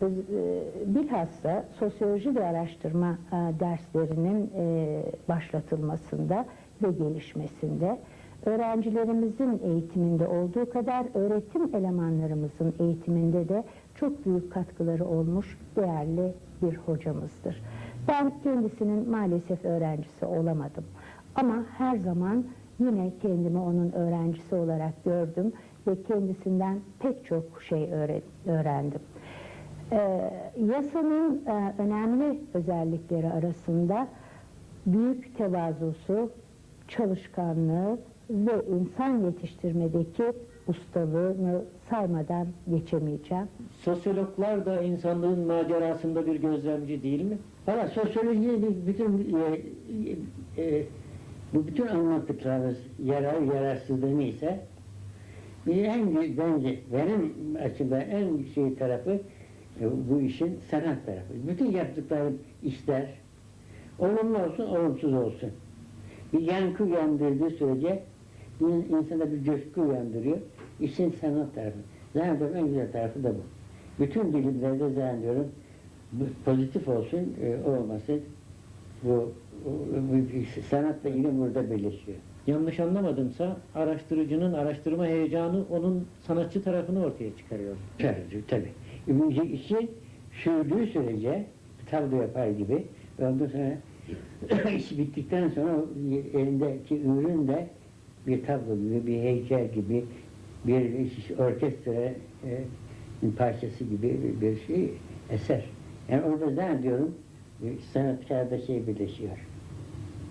öz- e, bilhassa sosyoloji ve araştırma e, derslerinin e, başlatılmasında ve gelişmesinde öğrencilerimizin eğitiminde olduğu kadar öğretim elemanlarımızın eğitiminde de çok büyük katkıları olmuş değerli bir hocamızdır. Ben kendisinin maalesef öğrencisi olamadım. Ama her zaman yine kendimi onun öğrencisi olarak gördüm ve kendisinden pek çok şey öğre- öğrendim. Ee, yasanın e, önemli özellikleri arasında büyük tevazusu, çalışkanlığı ve insan yetiştirmedeki ustalığını saymadan geçemeyeceğim. Sosyologlar da insanlığın macerasında bir gözlemci değil mi? Valla sosyoloji bütün e, e, bu bütün anlattıklarımız yarar yararsızlığı neyse bir en büyük bence benim açımdan en şey tarafı e, bu işin sanat tarafı. Bütün yaptıklarım işler olumlu olsun olumsuz olsun. Bir yankı uyandırdığı sürece bir insana bir coşku uyandırıyor. İşin sanat tarafı. Zannediyorum en güzel tarafı da bu. Bütün bilimlerde zannediyorum pozitif olsun, e, olmasın. Bu, bu, bu sanatla ilim burada birleşiyor. Yanlış anlamadımsa araştırıcının araştırma heyecanı onun sanatçı tarafını ortaya çıkarıyor. Tabii, tabii. İşi sürdüğü sürece tablo yapar gibi ve ondan sonra iş bittikten sonra elindeki ürün de bir tablo gibi, bir heykel gibi, bir orkestra e, parçası gibi bir- şey, eser. Yani orada zannediyorum e, sanatkarda şey birleşiyor.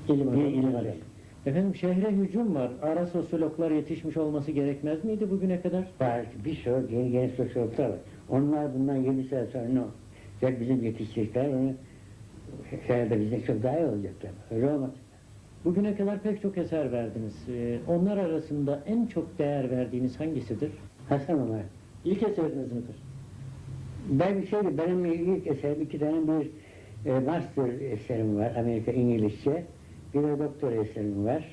İlim Bir ilim adamı. Efendim şehre hücum var. Ara sosyologlar yetişmiş olması gerekmez miydi bugüne kadar? Var, bir sürü yeni yeni sosyologlar var. Onlar bundan 20 sene sonra? Ya bizim yetiştirdikler onu herhalde bizden çok daha iyi olacaklar. Öyle olmaz. Bugüne kadar pek çok eser verdiniz. Ee, onlar arasında en çok değer verdiğiniz hangisidir? Hasan onlar. İlk eseriniz midir? Ben bir şey, benim ilk eserim, iki tane bir e, master eserim var Amerika İngilizce. Bir de doktor eserim var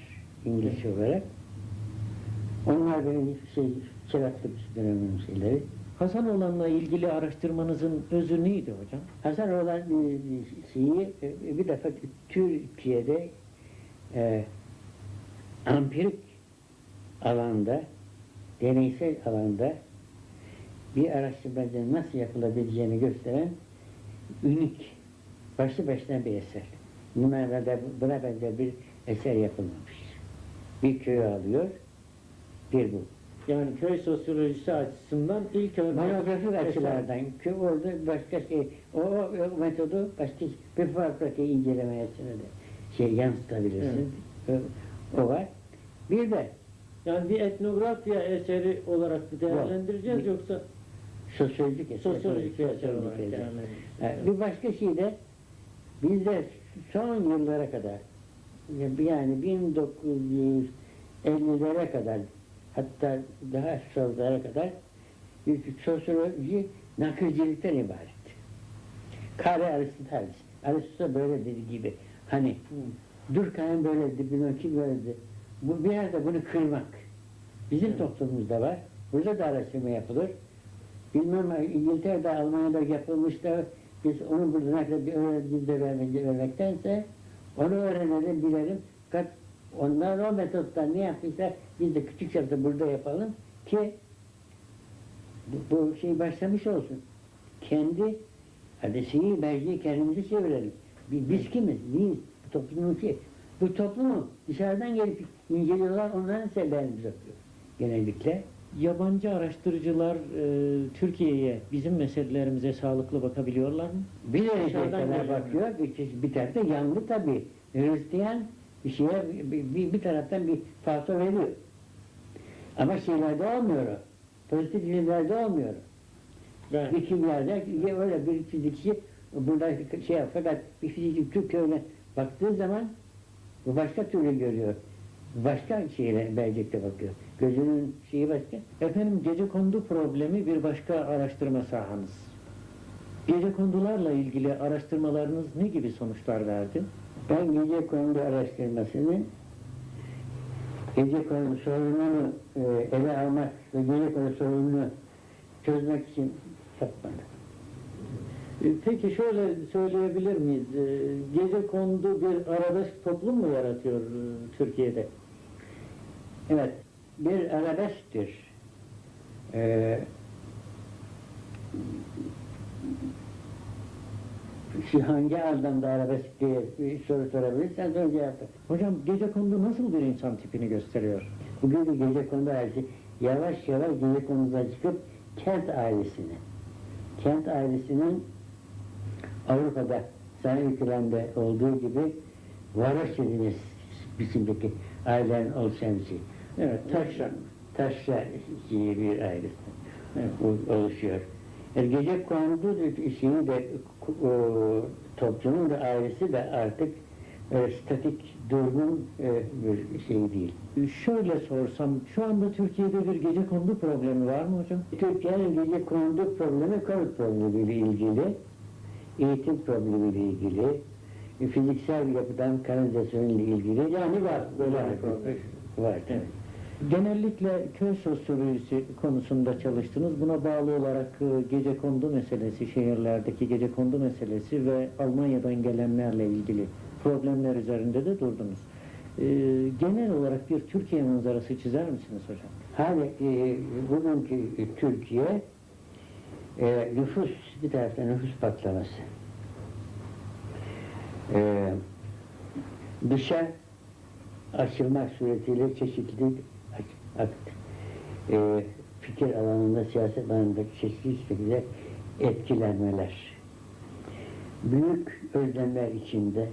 İngilizce olarak. Onlar benim şey, çıraklık dönemimin şeyleri. Hasan olanla ilgili araştırmanızın özü neydi hocam? Hasan olan bir şeyi e, bir defa Türkiye'de e, ampirik alanda, deneysel alanda bir araştırmacının nasıl yapılabileceğini gösteren unik, başlı başına bir eser. Numarada buna benzer bir eser yapılmamış. Bir köyü alıyor, bir bu. Yani köy sosyolojisi açısından ilk örnek Monografik açılardan ki orada başka şey, o, o, metodu başka bir farklı şey incelemesine de şey yansıtabilirsin. O, o var. Bir de Yani bir etnografya eseri olarak mı değerlendireceğiz Yok. yoksa sosyolojik eser. sosyolojik eser olarak? Ha, Bir başka şey de bizde son yıllara kadar yani 1950'lere kadar hatta daha sonlara kadar bir sosyoloji nakilcilikten ibaret. Kare Aristoteles. Aristoteles böyle dediği gibi hani Durkheim böyle dedi, Pinochet böyle dedi. Bu bir yerde bunu kırmak. Bizim Evet. toplumumuzda var. Burada da araştırma yapılır. Bilmem İngiltere'de, Almanya'da yapılmış da biz onu burada nakle bir vermek, vermektense onu öğrenelim, bilelim. Kat onlar o metottan ne yaptıysa biz de küçük çapta burada yapalım ki bu, bu şey başlamış olsun. Kendi hadi şeyi belgeyi kendimizi çevirelim. Biz, biz kimiz? Biz toplumun şey. Bu toplumu dışarıdan gelip inceliyorlar, onların sebeplerini yapıyor genellikle. Yabancı araştırıcılar e, Türkiye'ye bizim meselelerimize sağlıklı bakabiliyorlar mı? Bir bakıyor, bir, bir tarafta yanlı tabii. Hristiyan bir şeye bir, bir, bir taraftan bir falso veriyor. Ama şeylerde olmuyor o. Pozitif ilimlerde olmuyor. Ben Bir ya öyle bir fizikçi burada şey yap, fakat bir fizikçi Türk köyüne baktığı zaman bu başka türlü görüyor. Başka şeyle belgesel bakıyor. Gözünün şeyi başka. Efendim gece kondu problemi bir başka araştırma sahanız. Gece kondularla ilgili araştırmalarınız ne gibi sonuçlar verdi? Ben gece kondu araştırmasını gece kondu sorununu e, ele almak ve gece kondu sorununu çözmek için yapmadım. E, Peki şöyle söyleyebilir miyiz? E, Gece kondu bir aradaş toplum mu yaratıyor Türkiye'de? Evet, bir arabesktir. Ee, şu hangi anlamda arabesk diye bir soru sorabilirsen sonra cevap. Hocam gece kondu nasıl bir insan tipini gösteriyor? Bugün bir gece kondu ailesi yavaş yavaş gece konudan çıkıp kent ailesine, kent ailesinin Avrupa'da sana ülkelerinde olduğu gibi varoş dediğimiz biçimdeki ailelerin oluşan şey. Evet, taşra. Taşra bir ailesi Evet. oluşuyor. Gece kondu şeyi de o, toplumun da ailesi de artık e, statik durgun e, bir şey değil. E, Şöyle sorsam, şu anda Türkiye'de bir gece kondu problemi var mı hocam? Türkiye'nin gece kondu problemi Covid problemiyle ilgili, eğitim problemiyle ilgili, e, fiziksel yapıdan kanalizasyonla ilgili yani var böyle Var, var. Evet. Genellikle köy sosyolojisi konusunda çalıştınız. Buna bağlı olarak e, gece kondu meselesi, şehirlerdeki gece kondu meselesi ve Almanya'dan gelenlerle ilgili problemler üzerinde de durdunuz. E, genel olarak bir Türkiye manzarası çizer misiniz hocam? Hani e, bugünkü Türkiye e, nüfus bir taraftan nüfus patlaması. E, dışa açılmak suretiyle çeşitli ak- ak- e, fikir alanında, siyaset alanındaki çeşitli şekilde etkilenmeler. Büyük özlemler içinde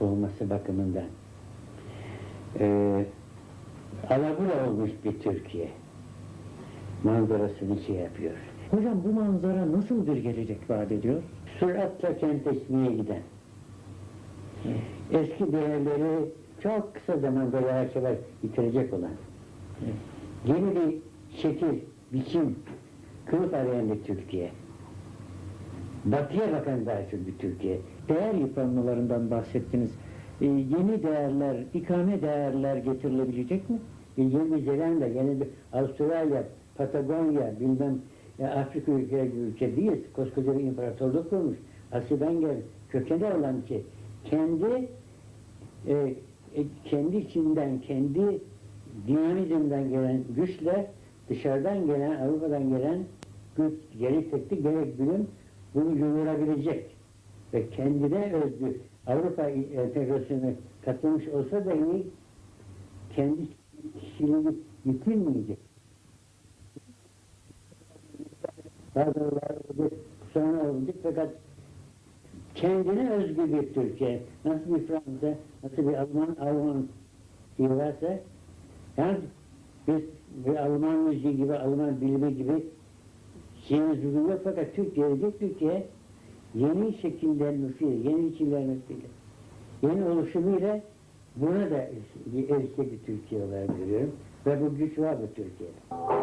olması bakımından. E, alabura olmuş bir Türkiye manzarasını şey yapıyor. Hocam bu manzara nasıl bir gelecek vaat ediyor? Süratle kentleşmeye giden, eski değerleri çok kısa zamanda yavaş yavaş yitirecek olan, yeni bir şekil, biçim, kılıf arayan bir Türkiye. Batıya bakan çok bir Türkiye. Değer yıpranmalarından bahsettiniz. E, yeni değerler, ikame değerler getirilebilecek mi? Bir Yeni Zelanda, yeni bir Avustralya, Patagonya, bilmem e, Afrika ülkeleri gibi ülke değil. Koskoca bir imparatorluk kurmuş. Asya'dan gel, kökeni olan şey. Kendi e, e, kendi içinden, kendi dinamizmden gelen güçle dışarıdan gelen, Avrupa'dan gelen güç, gerek teknik, gerek bilim bunu yoğurabilecek. Ve kendine özgü Avrupa entegrasyonu katılmış olsa dahi kendi kişiliğini yitirmeyecek. Bazıları sonra olacak fakat kendine özgü bir Türkiye, nasıl bir Fransa, nasıl bir Alman, Alman gibi varsa, yani biz bir Alman müziği gibi, Alman bilimi gibi şeyimiz bugün yok fakat Türkiye, gelecek Türkiye yeni şekillenmesiyle, yeni biçimlenmesiyle, yeni oluşumuyla buna da erişecek bir Türkiye olarak görüyorum. Ve bu güç var bu Türkiye'de.